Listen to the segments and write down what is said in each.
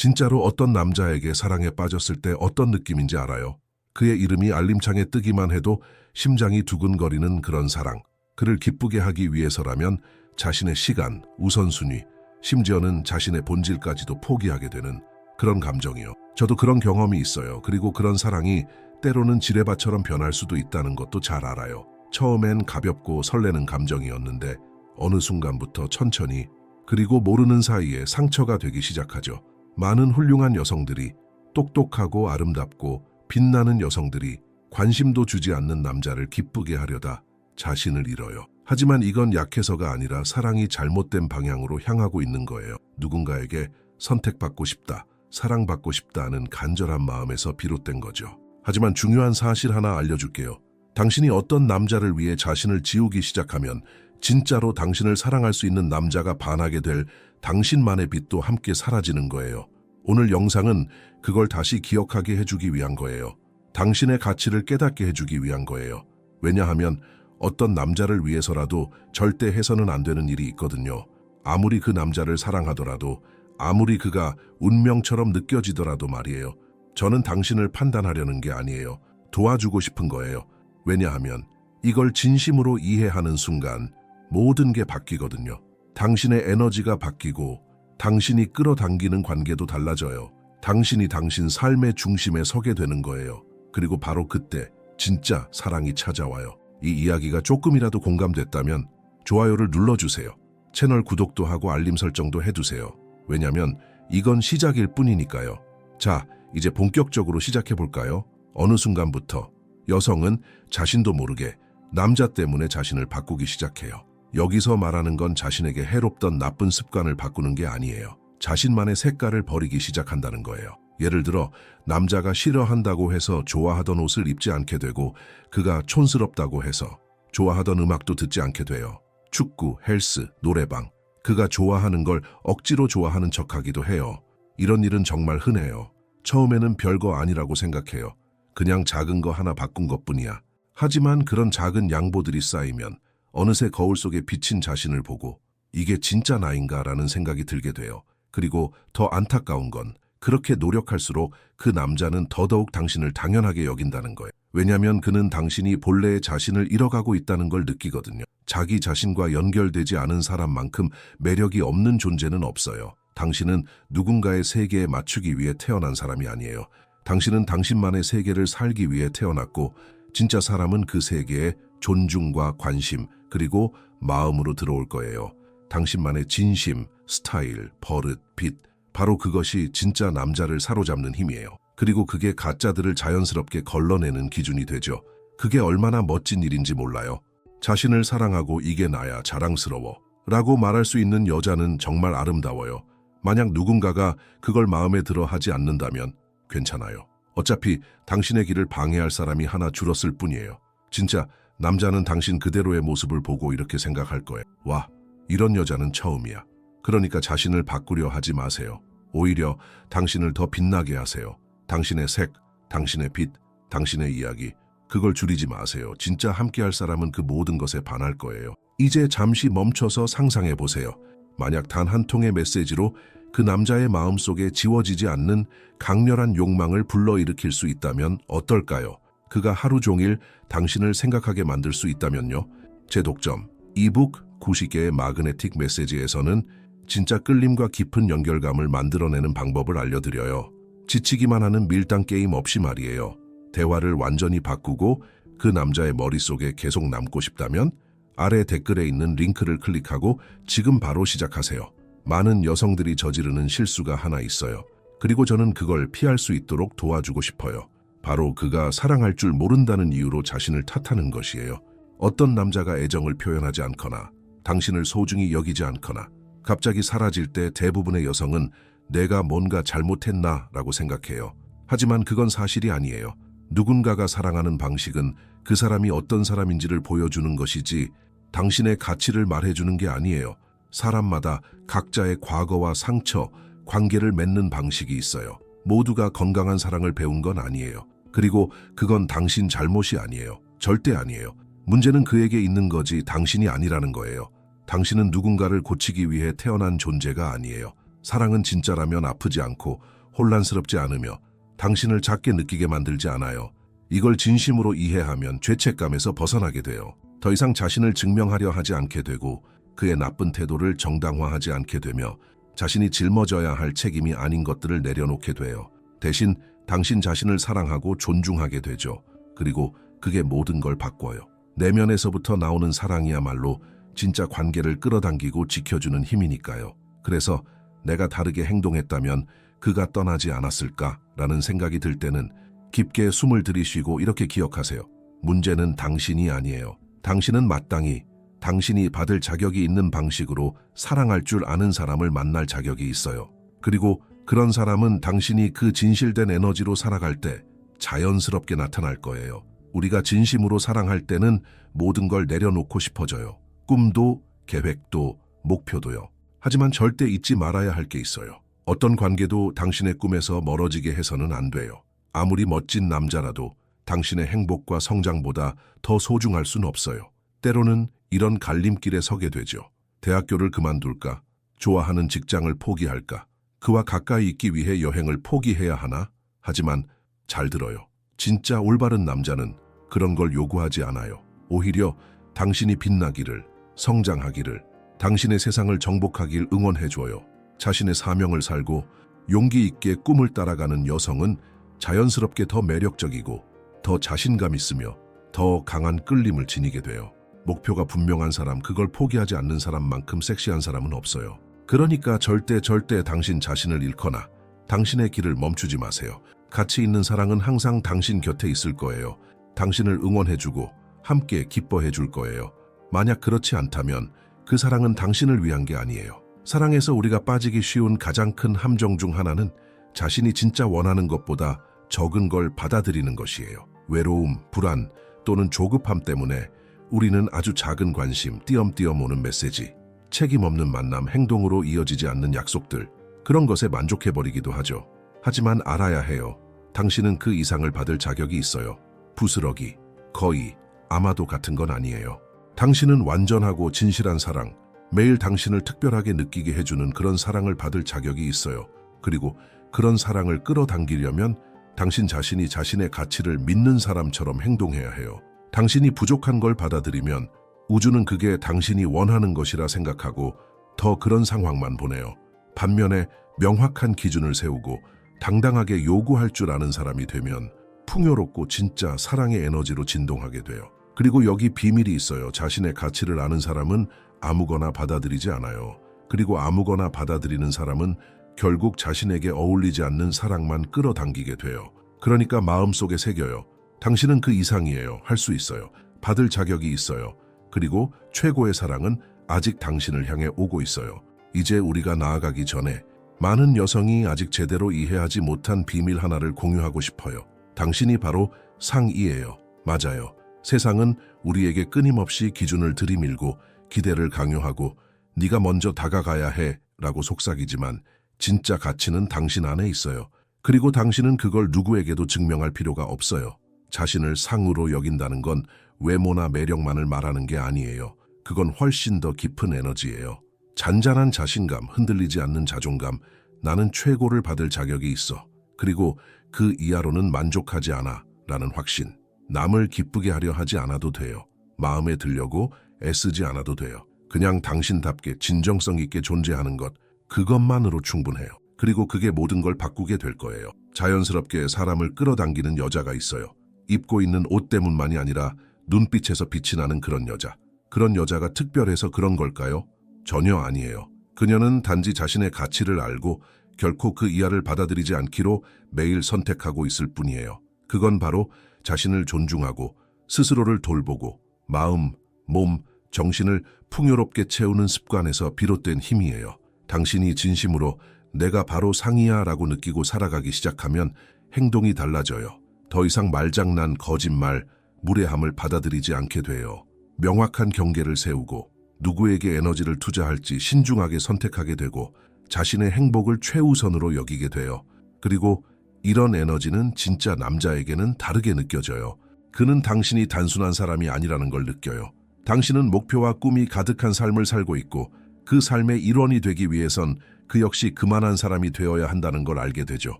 진짜로 어떤 남자에게 사랑에 빠졌을 때 어떤 느낌인지 알아요? 그의 이름이 알림창에 뜨기만 해도 심장이 두근거리는 그런 사랑. 그를 기쁘게 하기 위해서라면 자신의 시간, 우선순위, 심지어는 자신의 본질까지도 포기하게 되는 그런 감정이요. 저도 그런 경험이 있어요. 그리고 그런 사랑이 때로는 지뢰밭처럼 변할 수도 있다는 것도 잘 알아요. 처음엔 가볍고 설레는 감정이었는데 어느 순간부터 천천히 그리고 모르는 사이에 상처가 되기 시작하죠. 많은 훌륭한 여성들이 똑똑하고 아름답고 빛나는 여성들이 관심도 주지 않는 남자를 기쁘게 하려다 자신을 잃어요. 하지만 이건 약해서가 아니라 사랑이 잘못된 방향으로 향하고 있는 거예요. 누군가에게 선택받고 싶다, 사랑받고 싶다 하는 간절한 마음에서 비롯된 거죠. 하지만 중요한 사실 하나 알려줄게요. 당신이 어떤 남자를 위해 자신을 지우기 시작하면 진짜로 당신을 사랑할 수 있는 남자가 반하게 될 당신만의 빛도 함께 사라지는 거예요. 오늘 영상은 그걸 다시 기억하게 해주기 위한 거예요. 당신의 가치를 깨닫게 해주기 위한 거예요. 왜냐하면 어떤 남자를 위해서라도 절대 해서는 안 되는 일이 있거든요. 아무리 그 남자를 사랑하더라도 아무리 그가 운명처럼 느껴지더라도 말이에요. 저는 당신을 판단하려는 게 아니에요. 도와주고 싶은 거예요. 왜냐하면 이걸 진심으로 이해하는 순간 모든 게 바뀌거든요. 당신의 에너지가 바뀌고 당신이 끌어당기는 관계도 달라져요. 당신이 당신 삶의 중심에 서게 되는 거예요. 그리고 바로 그때 진짜 사랑이 찾아와요. 이 이야기가 조금이라도 공감됐다면 좋아요를 눌러주세요. 채널 구독도 하고 알림 설정도 해두세요. 왜냐면 이건 시작일 뿐이니까요. 자, 이제 본격적으로 시작해 볼까요? 어느 순간부터 여성은 자신도 모르게 남자 때문에 자신을 바꾸기 시작해요. 여기서 말하는 건 자신에게 해롭던 나쁜 습관을 바꾸는 게 아니에요. 자신만의 색깔을 버리기 시작한다는 거예요. 예를 들어 남자가 싫어한다고 해서 좋아하던 옷을 입지 않게 되고 그가 촌스럽다고 해서 좋아하던 음악도 듣지 않게 돼요. 축구, 헬스, 노래방. 그가 좋아하는 걸 억지로 좋아하는 척하기도 해요. 이런 일은 정말 흔해요. 처음에는 별거 아니라고 생각해요. 그냥 작은 거 하나 바꾼 것뿐이야. 하지만 그런 작은 양보들이 쌓이면 어느새 거울 속에 비친 자신을 보고 이게 진짜 나인가 라는 생각이 들게 돼요. 그리고 더 안타까운 건 그렇게 노력할수록 그 남자는 더더욱 당신을 당연하게 여긴다는 거예요. 왜냐하면 그는 당신이 본래의 자신을 잃어가고 있다는 걸 느끼거든요. 자기 자신과 연결되지 않은 사람만큼 매력이 없는 존재는 없어요. 당신은 누군가의 세계에 맞추기 위해 태어난 사람이 아니에요. 당신은 당신만의 세계를 살기 위해 태어났고 진짜 사람은 그 세계에 존중과 관심 그리고 마음으로 들어올 거예요. 당신만의 진심, 스타일, 버릇, 빛 바로 그것이 진짜 남자를 사로잡는 힘이에요. 그리고 그게 가짜들을 자연스럽게 걸러내는 기준이 되죠. 그게 얼마나 멋진 일인지 몰라요. 자신을 사랑하고 이게 나야 자랑스러워 라고 말할 수 있는 여자는 정말 아름다워요. 만약 누군가가 그걸 마음에 들어 하지 않는다면 괜찮아요. 어차피 당신의 길을 방해할 사람이 하나 줄었을 뿐이에요. 진짜 남자는 당신 그대로의 모습을 보고 이렇게 생각할 거예요. 와, 이런 여자는 처음이야. 그러니까 자신을 바꾸려 하지 마세요. 오히려 당신을 더 빛나게 하세요. 당신의 색, 당신의 빛, 당신의 이야기. 그걸 줄이지 마세요. 진짜 함께할 사람은 그 모든 것에 반할 거예요. 이제 잠시 멈춰서 상상해 보세요. 만약 단 한 통의 메시지로 그 남자의 마음속에 지워지지 않는 강렬한 욕망을 불러일으킬 수 있다면 어떨까요? 그가 하루 종일 당신을 생각하게 만들 수 있다면요. 제 독점 이북 90개의 마그네틱 메시지에서는 진짜 끌림과 깊은 연결감을 만들어내는 방법을 알려드려요. 지치기만 하는 밀당 게임 없이 말이에요. 대화를 완전히 바꾸고 그 남자의 머릿속에 계속 남고 싶다면 아래 댓글에 있는 링크를 클릭하고 지금 바로 시작하세요. 많은 여성들이 저지르는 실수가 하나 있어요. 그리고 저는 그걸 피할 수 있도록 도와주고 싶어요. 바로 그가 사랑할 줄 모른다는 이유로 자신을 탓하는 것이에요. 어떤 남자가 애정을 표현하지 않거나 당신을 소중히 여기지 않거나 갑자기 사라질 때 대부분의 여성은 내가 뭔가 잘못했나 라고 생각해요. 하지만 그건 사실이 아니에요. 누군가가 사랑하는 방식은 그 사람이 어떤 사람인지를 보여주는 것이지 당신의 가치를 말해주는 게 아니에요. 사람마다 각자의 과거와 상처, 관계를 맺는 방식이 있어요. 모두가 건강한 사랑을 배운 건 아니에요. 그리고 그건 당신 잘못이 아니에요. 절대 아니에요. 문제는 그에게 있는 거지 당신이 아니라는 거예요. 당신은 누군가를 고치기 위해 태어난 존재가 아니에요. 사랑은 진짜라면 아프지 않고 혼란스럽지 않으며 당신을 작게 느끼게 만들지 않아요. 이걸 진심으로 이해하면 죄책감에서 벗어나게 돼요. 더 이상 자신을 증명하려 하지 않게 되고 그의 나쁜 태도를 정당화하지 않게 되며 자신이 짊어져야 할 책임이 아닌 것들을 내려놓게 돼요. 대신 당신 자신을 사랑하고 존중하게 되죠. 그리고 그게 모든 걸 바꿔요. 내면에서부터 나오는 사랑이야말로 진짜 관계를 끌어당기고 지켜주는 힘이니까요. 그래서 내가 다르게 행동했다면 그가 떠나지 않았을까라는 생각이 들 때는 깊게 숨을 들이쉬고 이렇게 기억하세요. 문제는 당신이 아니에요. 당신은 마땅히 당신이 받을 자격이 있는 방식으로 사랑할 줄 아는 사람을 만날 자격이 있어요. 그리고 그런 사람은 당신이 그 진실된 에너지로 살아갈 때 자연스럽게 나타날 거예요. 우리가 진심으로 사랑할 때는 모든 걸 내려놓고 싶어져요. 꿈도, 계획도, 목표도요. 하지만 절대 잊지 말아야 할 게 있어요. 어떤 관계도 당신의 꿈에서 멀어지게 해서는 안 돼요. 아무리 멋진 남자라도 당신의 행복과 성장보다 더 소중할 순 없어요. 때로는 이런 갈림길에 서게 되죠. 대학교를 그만둘까? 좋아하는 직장을 포기할까? 그와 가까이 있기 위해 여행을 포기해야 하나? 하지만 잘 들어요. 진짜 올바른 남자는 그런 걸 요구하지 않아요. 오히려 당신이 빛나기를, 성장하기를, 당신의 세상을 정복하길 응원해줘요. 자신의 사명을 살고 용기 있게 꿈을 따라가는 여성은 자연스럽게 더 매력적이고 더 자신감 있으며 더 강한 끌림을 지니게 돼요. 목표가 분명한 사람, 그걸 포기하지 않는 사람만큼 섹시한 사람은 없어요. 그러니까 절대 절대 당신 자신을 잃거나 당신의 길을 멈추지 마세요. 가치 있는 사랑은 항상 당신 곁에 있을 거예요. 당신을 응원해주고 함께 기뻐해 줄 거예요. 만약 그렇지 않다면 그 사랑은 당신을 위한 게 아니에요. 사랑에서 우리가 빠지기 쉬운 가장 큰 함정 중 하나는 자신이 진짜 원하는 것보다 적은 걸 받아들이는 것이에요. 외로움, 불안 또는 조급함 때문에 우리는 아주 작은 관심, 띄엄띄엄 오는 메시지, 책임 없는 만남, 행동으로 이어지지 않는 약속들, 그런 것에 만족해버리기도 하죠. 하지만 알아야 해요. 당신은 그 이상을 받을 자격이 있어요. 부스러기, 거의, 아마도 같은 건 아니에요. 당신은 완전하고 진실한 사랑, 매일 당신을 특별하게 느끼게 해주는 그런 사랑을 받을 자격이 있어요. 그리고 그런 사랑을 끌어당기려면 당신 자신이 자신의 가치를 믿는 사람처럼 행동해야 해요. 당신이 부족한 걸 받아들이면 우주는 그게 당신이 원하는 것이라 생각하고 더 그런 상황만 보내요. 반면에 명확한 기준을 세우고 당당하게 요구할 줄 아는 사람이 되면 풍요롭고 진짜 사랑의 에너지로 진동하게 돼요. 그리고 여기 비밀이 있어요. 자신의 가치를 아는 사람은 아무거나 받아들이지 않아요. 그리고 아무거나 받아들이는 사람은 결국 자신에게 어울리지 않는 사랑만 끌어당기게 돼요. 그러니까 마음속에 새겨요. 당신은 그 이상이에요. 할 수 있어요. 받을 자격이 있어요. 그리고 최고의 사랑은 아직 당신을 향해 오고 있어요. 이제 우리가 나아가기 전에 많은 여성이 아직 제대로 이해하지 못한 비밀 하나를 공유하고 싶어요. 당신이 바로 상이에요. 맞아요. 세상은 우리에게 끊임없이 기준을 들이밀고 기대를 강요하고 네가 먼저 다가가야 해 라고 속삭이지만 진짜 가치는 당신 안에 있어요. 그리고 당신은 그걸 누구에게도 증명할 필요가 없어요. 자신을 상으로 여긴다는 건 외모나 매력만을 말하는 게 아니에요. 그건 훨씬 더 깊은 에너지예요. 잔잔한 자신감, 흔들리지 않는 자존감, 나는 최고를 받을 자격이 있어. 그리고 그 이하로는 만족하지 않아. 라는 확신. 남을 기쁘게 하려 하지 않아도 돼요. 마음에 들려고 애쓰지 않아도 돼요. 그냥 당신답게 진정성 있게 존재하는 것, 그것만으로 충분해요. 그리고 그게 모든 걸 바꾸게 될 거예요. 자연스럽게 사람을 끌어당기는 여자가 있어요. 입고 있는 옷 때문만이 아니라 눈빛에서 빛이 나는 그런 여자. 그런 여자가 특별해서 그런 걸까요? 전혀 아니에요. 그녀는 단지 자신의 가치를 알고 결코 그 이하를 받아들이지 않기로 매일 선택하고 있을 뿐이에요. 그건 바로 자신을 존중하고 스스로를 돌보고 마음, 몸, 정신을 풍요롭게 채우는 습관에서 비롯된 힘이에요. 당신이 진심으로 내가 바로 상이야 라고 느끼고 살아가기 시작하면 행동이 달라져요. 더 이상 말장난, 거짓말, 무례함을 받아들이지 않게 돼요. 명확한 경계를 세우고 누구에게 에너지를 투자할지 신중하게 선택하게 되고 자신의 행복을 최우선으로 여기게 돼요. 그리고 이런 에너지는 진짜 남자에게는 다르게 느껴져요. 그는 당신이 단순한 사람이 아니라는 걸 느껴요. 당신은 목표와 꿈이 가득한 삶을 살고 있고 그 삶의 일원이 되기 위해선 그 역시 그만한 사람이 되어야 한다는 걸 알게 되죠.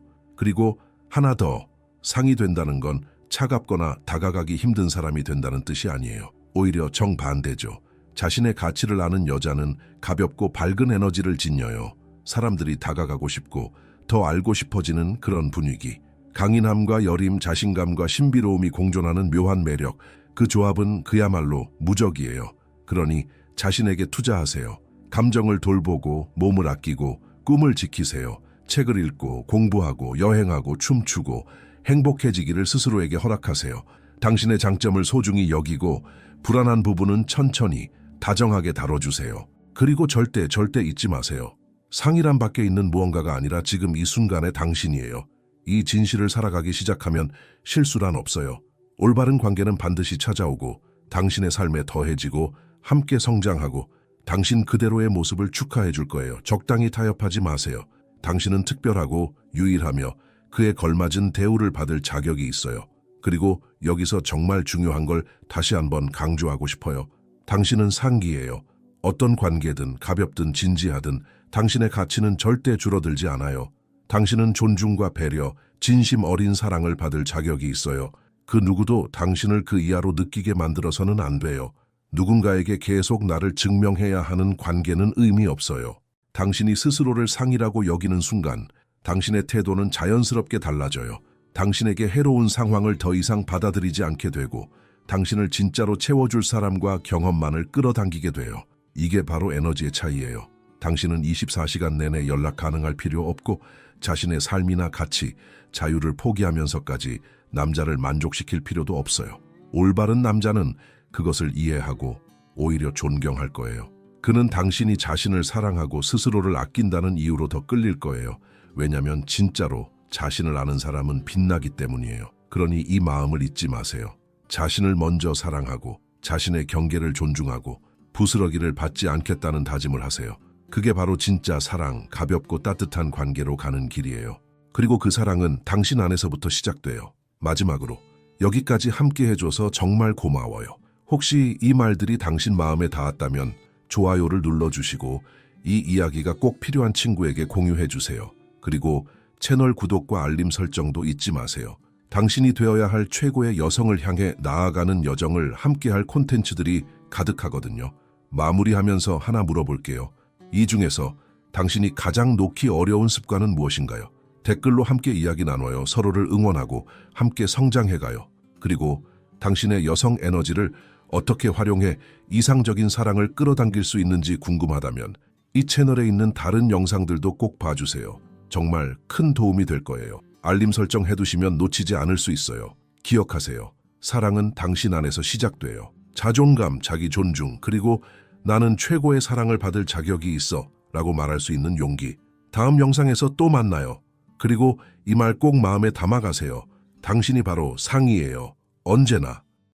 그리고 하나 더, 상이 된다는 건 차갑거나 다가가기 힘든 사람이 된다는 뜻이 아니에요. 오히려 정반대죠. 자신의 가치를 아는 여자는 가볍고 밝은 에너지를 지녀요. 사람들이 다가가고 싶고 더 알고 싶어지는 그런 분위기. 강인함과 여림, 자신감과 신비로움이 공존하는 묘한 매력. 그 조합은 그야말로 무적이에요. 그러니 자신에게 투자하세요. 감정을 돌보고 몸을 아끼고 꿈을 지키세요. 책을 읽고 공부하고 여행하고 춤추고 행복해지기를 스스로에게 허락하세요. 당신의 장점을 소중히 여기고 불안한 부분은 천천히 다정하게 다뤄주세요. 그리고 절대 절대 잊지 마세요. 상이란 밖에 있는 무언가가 아니라 지금 이 순간의 당신이에요. 이 진실을 살아가기 시작하면 실수란 없어요. 올바른 관계는 반드시 찾아오고 당신의 삶에 더해지고 함께 성장하고 당신 그대로의 모습을 축하해 줄 거예요. 적당히 타협하지 마세요. 당신은 특별하고 유일하며 그에 걸맞은 대우를 받을 자격이 있어요. 그리고 여기서 정말 중요한 걸 다시 한번 강조하고 싶어요. 당신은 상기예요. 어떤 관계든 가볍든 진지하든 당신의 가치는 절대 줄어들지 않아요. 당신은 존중과 배려, 진심 어린 사랑을 받을 자격이 있어요. 그 누구도 당신을 그 이하로 느끼게 만들어서는 안 돼요. 누군가에게 계속 나를 증명해야 하는 관계는 의미 없어요. 당신이 스스로를 상이라고 여기는 순간 당신의 태도는 자연스럽게 달라져요. 당신에게 해로운 상황을 더 이상 받아들이지 않게 되고 당신을 진짜로 채워줄 사람과 경험만을 끌어당기게 돼요. 이게 바로 에너지의 차이예요. 당신은 24시간 내내 연락 가능할 필요 없고 자신의 삶이나 가치, 자유를 포기하면서까지 남자를 만족시킬 필요도 없어요. 올바른 남자는 그것을 이해하고 오히려 존경할 거예요. 그는 당신이 자신을 사랑하고 스스로를 아낀다는 이유로 더 끌릴 거예요. 왜냐면 진짜로 자신을 아는 사람은 빛나기 때문이에요. 그러니 이 마음을 잊지 마세요. 자신을 먼저 사랑하고 자신의 경계를 존중하고 부스러기를 받지 않겠다는 다짐을 하세요. 그게 바로 진짜 사랑, 가볍고 따뜻한 관계로 가는 길이에요. 그리고 그 사랑은 당신 안에서부터 시작돼요. 마지막으로 여기까지 함께 해줘서 정말 고마워요. 혹시 이 말들이 당신 마음에 닿았다면 좋아요를 눌러주시고 이 이야기가 꼭 필요한 친구에게 공유해주세요. 그리고 채널 구독과 알림 설정도 잊지 마세요. 당신이 되어야 할 최고의 여성을 향해 나아가는 여정을 함께할 콘텐츠들이 가득하거든요. 마무리하면서 하나 물어볼게요. 이 중에서 당신이 가장 놓기 어려운 습관은 무엇인가요? 댓글로 함께 이야기 나눠요. 서로를 응원하고 함께 성장해가요. 그리고 당신의 여성 에너지를 어떻게 활용해 이상적인 사랑을 끌어당길 수 있는지 궁금하다면 이 채널에 있는 다른 영상들도 꼭 봐주세요. 정말 큰 도움이 될 거예요. 알림 설정 해두시면 놓치지 않을 수 있어요. 기억하세요. 사랑은 당신 안에서 시작돼요. 자존감, 자기 존중, 그리고 나는 최고의 사랑을 받을 자격이 있어 라고 말할 수 있는 용기. 다음 영상에서 또 만나요. 그리고 이 말 꼭 마음에 담아가세요. 당신이 바로 상이에요. 언제나.